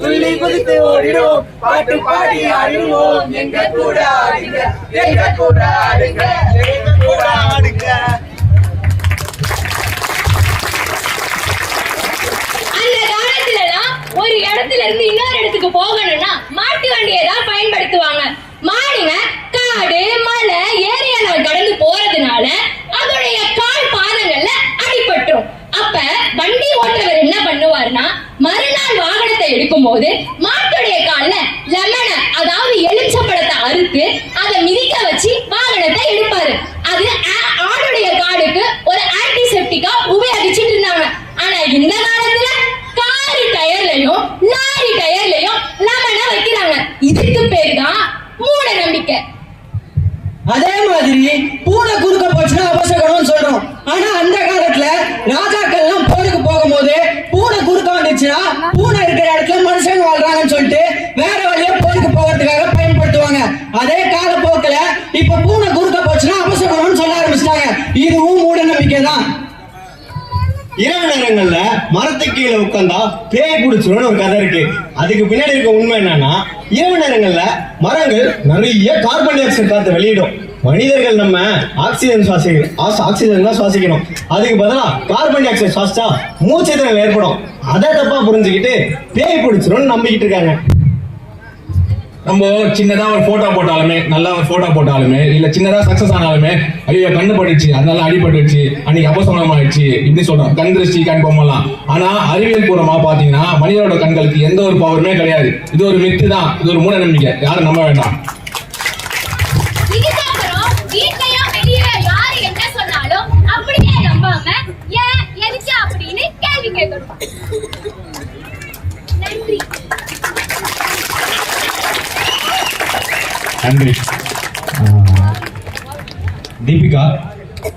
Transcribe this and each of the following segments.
துள்ளி குதித்து ஓடிடுவோம். பாட்டு பாடி ஆடிடுவோம் எங்க கூட ஆடுங்க. எங்க கூட ஆடுங்க. எங்க கூட ஆடுங்க. ஒரு இடத்துல இருந்து இன்னொரு இடத்துக்கு போகணும்னா மாட்டு வண்டியை தான் பயன்படுத்துவாங்க. மாடுங்க காடு மலை ஏரியெல்லாம் கடந்து போறதுனால அதோடைய கால் பாதங்கள்ல அடிபட்டுரும். அப்ப வண்டி ஓட்டுறவர் என்ன பண்ணுவாருன்னா மறுநாள் எடுக்கும் போது மாட்டுடைய கால்ல லெமன அதாவது எலுமிச்சப்பழத்தை அறுத்து அதை மிதிக்க வச்சு வாகனத்தை எடுப்பாரு அது ஆடுடைய காடுக்கு ஒரு ஆன்டிசெப்டிக்கா உபயோகிச்சுட்டு இருந்தாங்க. ஆனா இந்த காலத்துல காரு டயர்லயும் லாரி டயர்லயும் லெமன வைக்கிறாங்க. இதுக்கு பேர் தான் மூட நம்பிக்கை அதே மாதிரி பூனை குறுக்க போச்சுன்னா அபசகரம்னு சொல்றோம். ஆனா அந்த காலத்துல ராஜா இதுவும் மூட நம்பிக்கை தான் இரவு நேரங்கள்ல மரத்துக்கு கீழே உட்காந்தா பேய் பிடிச்சிரும்னு ஒரு கதை இருக்கு. அதுக்கு பின்னாடி இருக்க உண்மை என்னன்னா இரவு நேரங்கள்ல மரங்கள் நிறைய கார்பன் டை ஆக்சைடு காத்து வெளியிடும். மனிதர்கள் நம்ம ஆக்சிஜன் சுவாசிக்கணும் ஆஸ்- ஆக்சிஜன் தான் சுவாசிக்கணும். அதுக்கு பதிலாக கார்பன் டை ஆக்சைடு சுவாசிச்சா மூச்சு ஏற்படும். அதை தப்பா புரிஞ்சுக்கிட்டு பேய் பிடிச்சிரும்னு நம்பிக்கிட்டு இருக்காங்க. நம்ம சின்னதா ஒரு போட்டோ போட்டாலுமே நல்லா ஒரு போட்டோ போட்டாலுமே இல்ல சின்னதா சக்சஸ் ஆனாலுமே ஐயோ கண்ணு பட்டுச்சு அதனால அடிபட்டுச்சு அன்னைக்கு அபசகுணம் ஆயிடுச்சு இப்படி சொல்றோம். கண் திருஷ்டி கண் பொம்மலாம். ஆனா அறிவியல் பூர்வமா பாத்தீங்கன்னா மனிதனோட கண்களுக்கு எந்த ஒரு பவருமே கிடையாது. இது ஒரு மித்து தான். இது ஒரு மூட நம்பிக்கை யாரும் நம்ப வேண்டாம். அப்படியே நம்பாம ஏன் எதுக்கு? அப்படின்னு கேள்வி கேட்கணும் நன்றி நன்றி. தீபிகா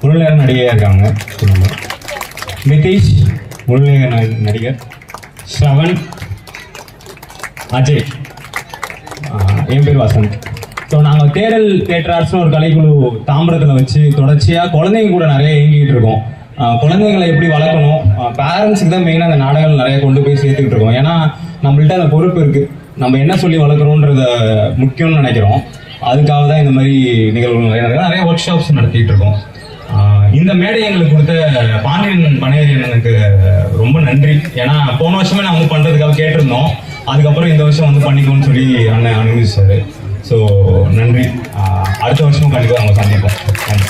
முழுநேர நடிகையாக இருக்காங்க. சொல்லுங்கள் நிதிஷ் முழுநேர நடிகர். ஸ்ரவன். அஜய். என் பேர் வசந்த். ஸோ நாங்கள் தேரல் தேட்டரார்ஸ்னு ஒரு கலைக்குழு தாம்பரத்தில் வச்சு தொடர்ச்சியாக குழந்தைங்க கூட நிறைய இயங்கிட்டு இருக்கோம். குழந்தைங்களை எப்படி வளர்க்கணும்? பேரண்ட்ஸுக்கு தான் மெயினாக அந்த நாடகங்கள் நிறைய கொண்டு போய் சேர்த்துக்கிட்டு இருக்கோம். ஏன்னா நம்மள்ட்ட அந்த பொறுப்பு இருக்குது நம்ம என்ன சொல்லி வளர்க்குறோன்றத முக்கியம்னு நினைக்கிறோம். அதுக்காக தான் இந்த மாதிரி நிகழ்வுகள் நிறைய நடக்குது. நிறைய ஒர்க் ஷாப்ஸ் நடத்திட்டு இருக்கோம். இந்த மேடை எங்களுக்கு கொடுத்த பாண்டியன் பனையரியனுக்கு ரொம்ப நன்றி. ஏன்னா போன வருஷமே நான் வந்து பண்ணுறதுக்காக கேட்டிருந்தோம். அதுக்கப்புறம் இந்த வருஷம் வந்து பண்ணிக்கோன்னு சொல்லி அண்ணன் அனுமதிச்சாரு. ஸோ நன்றி. அடுத்த வருஷமும் கண்டிப்பாக நம்ம சந்திப்போம். நன்றி.